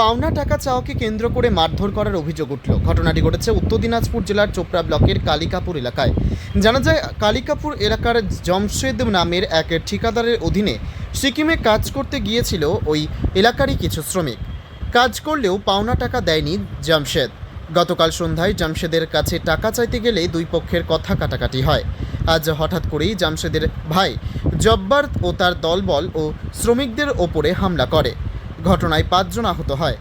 পাওনা টাকা চাওয়াকে কেন্দ্র করে মারধর করার অভিযোগ উঠল। ঘটনাটি ঘটেছে উত্তর দিনাজপুর জেলার চোপড়া ব্লকের কালিকাপুর এলাকায়। জানা যায়, কালিকাপুর এলাকার জমশেদ নামের এক ঠিকাদারের অধীনে সিকিমে কাজ করতে গিয়েছিল ওই এলাকারই কিছু শ্রমিক। কাজ করলেও পাওনা টাকা দেয়নি জামশেদ। গতকাল সন্ধ্যায় জামশেদের কাছে টাকা চাইতে গেলে দুই পক্ষের কথা কাটাকাটি হয়। আজ হঠাৎ করেই জামশেদের ভাই জব্বার ও তার দলবল ও শ্রমিকদের ওপরে হামলা করে। ঘটনায় পাঁচজন আহত হয়।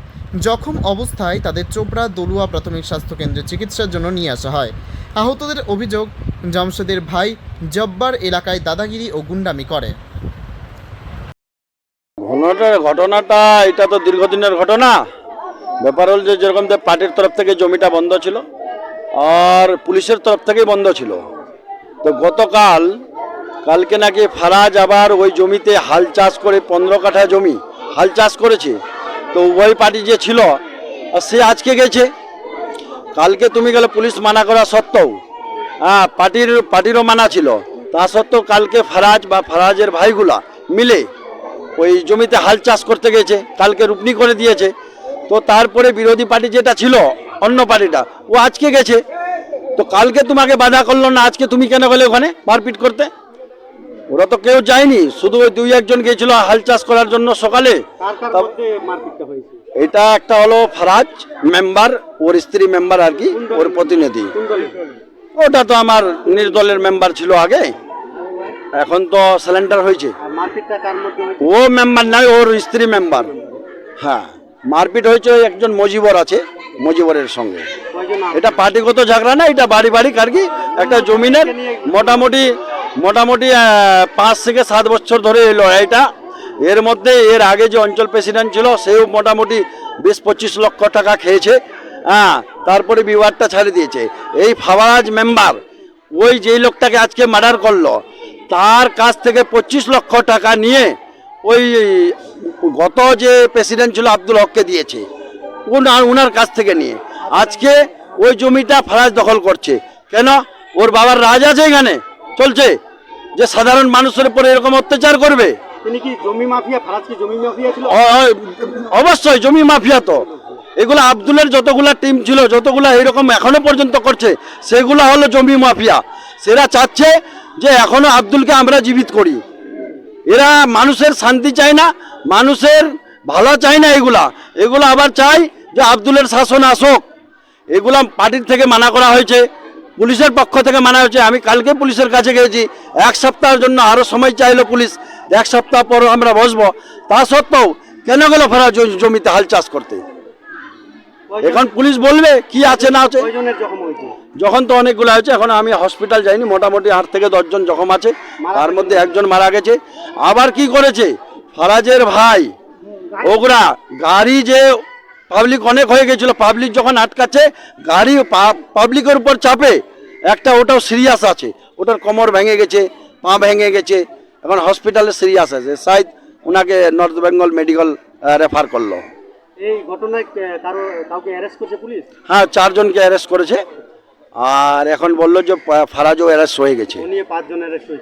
জখম অবস্থায় তাদের চোপড়া দলুয়া প্রাথমিক স্বাস্থ্যকেন্দ্রে চিকিৎসার জন্য নিয়ে আসা হয়। আহতদের অভিযোগ, জামশেদের ভাই জব্বার এলাকায় দাদাগিরি ও গুন্ডামি করে। ঘটনাটা ঘটনাটা, এটা তো দীর্ঘদিনের ঘটনা। ব্যাপার হল যে যেরকম যে পার্টির তরফ থেকে জমিটা বন্ধ ছিল, আর পুলিশের তরফ থেকেই বন্ধ ছিল। তো গতকাল, কালকে নাকি ফারাজ আবার ওই জমিতে হাল চাষ করে পনেরো কাঠা জমি হাল চাষ করেছে, তো ওই পার্টি যে ছিল সে আজকে গেছে। কালকে তুমি গেলে পুলিশ মানা করা সত্ত্বেও হ্যাঁ পার্টির, পার্টিরও মানা ছিল। তা সত্ত্বেও কালকে ফারাজ বা ফারাজের ভাইগুলা মিলে ওই জমিতে হাল চাষ করতে গেছে, কালকে রুপনি করে দিয়েছে। তো তারপরে বিরোধী পার্টি যেটা ছিল, অন্য পার্টিটা, ও আজকে গেছে। তো কালকে তোমাকে বাধা করল না, আজকে তুমি কেন গেলে ওখানে মারপিট করতে? ওরা তো কেউ যায়নি শুধু ওই দুই একজন গিয়েছিল হাল চাষ করার জন্য সকালে। এটা একটা হলো ফারাজ মেম্বার ওর স্ত্রী মেম্বার আর কি ওর প্রতিনিধি। ওটা তো আমার নির্দলের মেম্বার ছিল আগে। এখন তো সিলিন্ডার হয়েছে। ও মেম্বার নয় ওর স্ত্রী মেম্বার। হ্যাঁ মারপিট হয়েছে একজন মজিবর আছে মজিবরের সঙ্গে। এটা পার্টিগত ঝগড়া না এটা বাড়ি বাড়ি আর কি? একটা জমিনের মোটামুটি মোটামুটি পাঁচ থেকে সাত বছর ধরে এই লড়াইটা। এর মধ্যে এর আগে যে অঞ্চল প্রেসিডেন্ট ছিল, সেও মোটামুটি বিশ পঁচিশ লক্ষ টাকা খেয়েছে। হ্যাঁ তারপরে বিবাদটা ছাড়ে দিয়েছে। এই ফাওয়ারাজ মেম্বার ওই যেই লোকটাকে আজকে মার্ডার করল, তার কাছ থেকে পঁচিশ লক্ষ টাকা নিয়ে ওই গত যে প্রেসিডেন্ট ছিল আব্দুল হককে দিয়েছে ওনার কাছ থেকে নিয়ে। আজকে ওই জমিটা ফারাজ দখল করছে। কেন? ওর বাবার রাজ আছে এখানে। চলছে যে সাধারণ মানুষের উপরে এরকম অত্যাচার করবে? তিনি কি জমি মাফিয়া ফারাজ কি জমি মাফিয়া ছিল? অ- অ- অবশ্যই জমি মাফিয়া তো। এগুলো আব্দুলের যতগুলা টিম ছিল যতগুলা এরকম এখনও পর্যন্ত করছে সেগুলো হলো জমি মাফিয়া। সেরা চাচ্ছে যে এখনও আব্দুলকে আমরা জীবিত করি। এরা মানুষের শান্তি চায় না মানুষের ভালো চায় না এগুলা। এগুলো আবার চাই যে আব্দুলের শাসন আসুক। এগুলা পার্টির থেকে মানা করা হয়েছে। পুলিশের পক্ষ থেকে মানা হয়েছে আমি কালকে পুলিশের কাছে গেছি এক সপ্তাহের জন্য আরও সময় চাইলো পুলিশ এক সপ্তাহ পর আমরা বসবো। তা সত্ত্বেও কেন গেল ফেরা জমিতে হাল চাষ করতে? এখন পুলিশ বলবে কি আছে না আছে। হয়েছে? যখন তো অনেকগুলো আছে এখন আমি হসপিটাল যাইনি মোটামুটি আট থেকে দশজন জখম আছে তার মধ্যে একজন মারা গেছে। আবার কি করেছে? ফারাজের ভাই ওগরা গাড়ি যে পাবলিক অনেক হয়ে গেছিল। পাবলিক যখন আটকাচ্ছে গাড়ি পাবলিকের উপর চাপে একটা ওটাও সিরিয়াস আছে। ওটার কোমর ভেঙে গেছে পা ভেঙে গেছে এখন হসপিটালে সিরিয়াস আছে। সাইদ ওনাকে নর্থ বেঙ্গল মেডিকেল রেফার করল। এই ঘটনায় কারও কাউকে অ্যারেস্ট করছে পুলিশ? হ্যাঁ চারজনকে অ্যারেস্ট করেছে। আর এখন বলল যে ফারাজও অ্যারেস্ট হয়ে গেছে।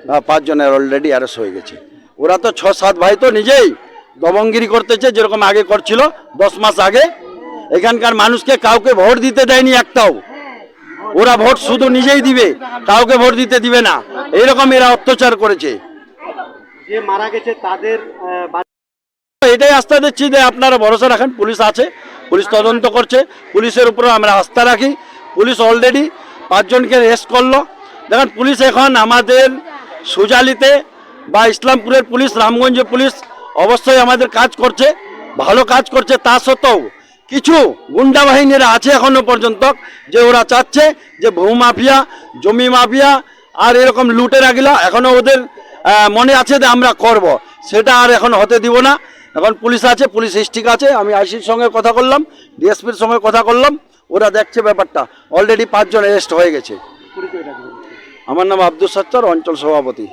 হ্যাঁ, পাঁচজনের অলরেডি অ্যারেস্ট হয়ে গেছে। ওরা তো ছ সাত ভাই তো নিজেই। দবঙ্গিরি করতেছে যেরকম আগে করছিল দশ মাস আগে। এখানকার মানুষকে কাউকে ভোট দিতে দেয়নি একটাও। ওরা ভোট শুধু নিজেই দিবে কাউকে ভোট দিতে দিবে না। এইরকম এরা অত্যাচার করেছে। যে মারা গেছে তাদের এটাই আস্থা দিচ্ছি যে আপনারা ভরসা রাখেন পুলিশ আছে পুলিশ তদন্ত করছে। পুলিশের উপরে আমরা আস্থা রাখি। পুলিশ অলরেডি পাঁচজনকে রেস্ট করল। দেখেন পুলিশ এখন আমাদের সুজালিতে বা ইসলামপুরের পুলিশ রামগঞ্জের পুলিশ অবশ্যই আমাদের কাজ করছে, ভালো কাজ করছে তা সত্ত্বেও কিছু গুন্ডা বাহিনীরা আছে এখনও পর্যন্ত যে ওরা চাচ্ছে যে ভূ মাফিয়া, জমি মাফিয়া আর এরকম লুটেরা গিলা এখনও ওদের মনে আছে যে আমরা করব। সেটা আর এখন হতে দিব না। এখন পুলিশ আছে, পুলিশ ঠিক আছে, আমি আইসির সঙ্গে কথা করলাম, ডিএসপির সঙ্গে কথা করলাম, ওরা দেখছে ব্যাপারটা। অলরেডি পাঁচজন অ্যারেস্ট হয়ে গেছে। আমার নাম আব্দুল সত্তর, অঞ্চল সভাপতি।